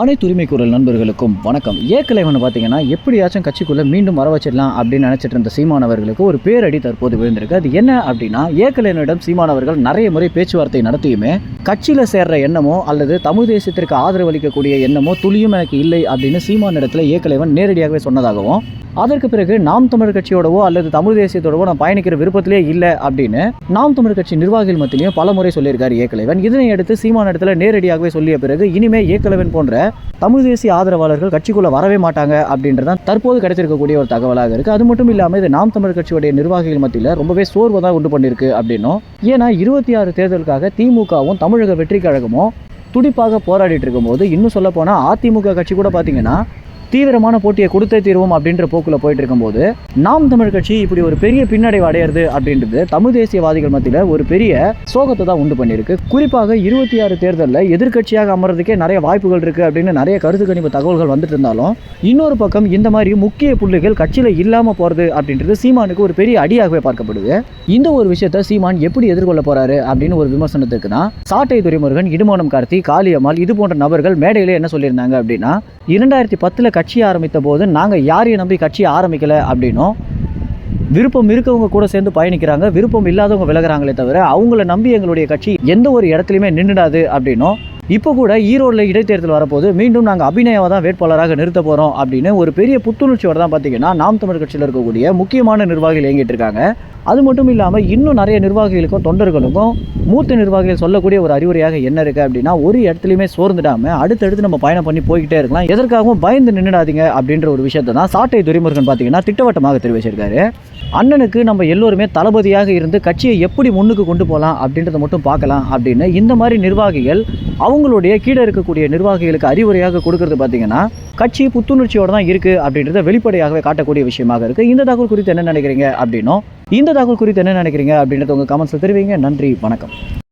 அனைத்து உரிமை குரல் நண்பர்களுக்கும் வணக்கம். ஏக்கலைவன் பார்த்தீங்கன்னா எப்படியாச்சும் கட்சிக்குள்ளே மீண்டும் வர வச்சிடலாம் அப்படின்னு நினச்சிட்டு இருந்த சீமானவர்களுக்கு ஒரு பேரடி தற்போது விழுந்திருக்கு. அது என்ன அப்படின்னா ஏக்கலைவனிடம் சீமானவர்கள் நிறைய முறை பேச்சுவார்த்தை நடத்தியுமே கட்சியில் சேர்ற எண்ணமோ அல்லது தமிழ் தேசியத்திற்கு ஆதரவு அளிக்கக்கூடிய எண்ணமோ துளியும் எனக்கு இல்லை அப்படின்னு சீமான இடத்துல ஏக்கலைவன் நேரடியாகவே சொன்னதாகவும் அதற்கு பிறகு நாம் தமிழர் கட்சியோடவோ அல்லது தமிழ் தேசியத்தோடவோ நான் பயணிக்கிற விருப்பத்திலே இல்லை அப்படின்னு நாம் தமிழர் கட்சி நிர்வாகிகள் மத்தியிலையும் பல முறை சொல்லியிருக்காரு ஏக்கலைவன் இதனை அடுத்து சீமான இடத்துல நேரடியாகவே சொல்லிய பிறகு இனிமே ஏக்கலைவன் போன்ற தமிழ் தேசிய ஆதரவாளர்கள் கட்சிக்குள்ள வரவே மாட்டாங்க அப்படின்றதான் தற்போது கிடைச்சிருக்கக்கூடிய ஒரு தகவலாக இருக்கு. அது மட்டும் இல்லாமல் இது நாம் தமிழர் கட்சியுடைய நிர்வாகிகள் மத்தியில் ரொம்பவே சோர்வை தான் உண்டு பண்ணியிருக்கு அப்படின்னும். ஏன்னா இருபத்தி ஆறு தேர்தலுக்காக திமுகவும் தமிழக வெற்றி கழகமும் துடிப்பாக போராடிட்டு இருக்கும்போது இன்னும் சொல்ல போனால் அதிமுக கட்சி கூட பார்த்தீங்கன்னா தீவிரமான போட்டியை கொடுத்தே தீர்வோம் அப்படின்ற போக்கில் போயிட்டு இருக்கும்போது நாம் தமிழ் கட்சி இப்படி ஒரு பெரிய பின்னடைவு அடையிறது அப்படின்றது தமிழ் தேசியவாதிகள் மத்தியில் ஒரு பெரிய சோகத்தை தான் உண்டு பண்ணியிருக்கு. குறிப்பாக இருபத்தி ஆறு தேர்தலில் எதிர்க்கட்சியாக அமர்றதுக்கே நிறைய வாய்ப்புகள் இருக்கு அப்படின்னு நிறைய கருத்து கணிப்பு தகவல்கள் வந்துட்டு இருந்தாலும் இன்னொரு பக்கம் இந்த மாதிரி முக்கிய புள்ளிகள் கட்சியில் இல்லாமல் போகிறது அப்படின்றது சீமானுக்கு ஒரு பெரிய அடியாகவே பார்க்கப்படுது. இந்த ஒரு விஷயத்தை சீமான் எப்படி எதிர்கொள்ள போறாரு அப்படின்னு ஒரு விமர்சனத்துக்கு தான் சாட்டை துரைமுருகன் இடுமானம் கார்த்தி காளியம்மாள் இது போன்ற நபர்கள் மேடையில் என்ன சொல்லியிருந்தாங்க அப்படின்னா இரண்டாயிரத்தி பத்தில் கட்சி ஆரம்பித்த போது நாங்கள் யாரையும் நம்பி கட்சி ஆரம்பிக்கலை அப்படின்னும் விருப்பம் இருக்கவங்க கூட சேர்ந்து பயணிக்கிறாங்க விருப்பம் இல்லாதவங்க விலகுறாங்களே தவிர அவங்கள நம்பி எங்களுடைய கட்சி எந்த ஒரு இடத்துலையுமே நின்றுடாது அப்படின்னும் இப்போ கூட ஈரோடில் இடைத்தேர்தல் வரப்போது மீண்டும் நாங்கள் அபிநயாவை தான் வேட்பாளராக நிறுத்த போகிறோம் அப்படின்னு ஒரு பெரிய புத்துணர்ச்சியோட தான் பார்த்தீங்கன்னா நாம் தமிழ் கட்சியில் இருக்கக்கூடிய முக்கியமான நிர்வாகிகள் இயங்கிட்டு இருக்காங்க. அது மட்டும் இல்லாமல் இன்னும் நிறைய நிர்வாகிகளுக்கும் தொண்டர்களுக்கும் மூத்த நிர்வாகிகள் சொல்லக்கூடிய ஒரு அறிவுரையாக என்ன இருக்குது அப்படின்னா ஒரு இடத்துலையுமே சோர்ந்துடாமல் அடுத்தடுத்து நம்ம பயணம் பண்ணி போய்கிட்டே இருக்கலாம். எதற்காகவும் பயந்து நின்றுடாதீங்க அப்படின்ற ஒரு விஷயத்தை தான் சாட்டை துரைமுருகன் பார்த்தீங்கன்னா திட்டவட்டமாக தெரிவிச்சிருக்காரு. அண்ணனுக்கு நம்ம எல்லோருமே தளபதியாக இருந்து கட்சியை எப்படி முன்னுக்கு கொண்டு போகலாம் அப்படின்றத மட்டும் பார்க்கலாம் அப்படின்னு இந்த மாதிரி நிர்வாகிகள் அவங்களுடைய கீழே இருக்கக்கூடிய நிர்வாகிகளுக்கு அறிவுரையாக கொடுக்கறது பார்த்தீங்கன்னா கட்சி புத்துணர்ச்சியோடு தான் இருக்குது அப்படின்றத வெளிப்படையாகவே காட்டக்கூடிய விஷயமாக இருக்குது இந்த தகவல் குறித்து என்ன நினைக்கிறீங்க அப்படின்னும் இந்த தகவல் குறித்து என்ன நினைக்கிறீங்க அப்படின்றத உங்கள் கமெண்ட்ஸில் தெரிவிங்க. நன்றி வணக்கம்.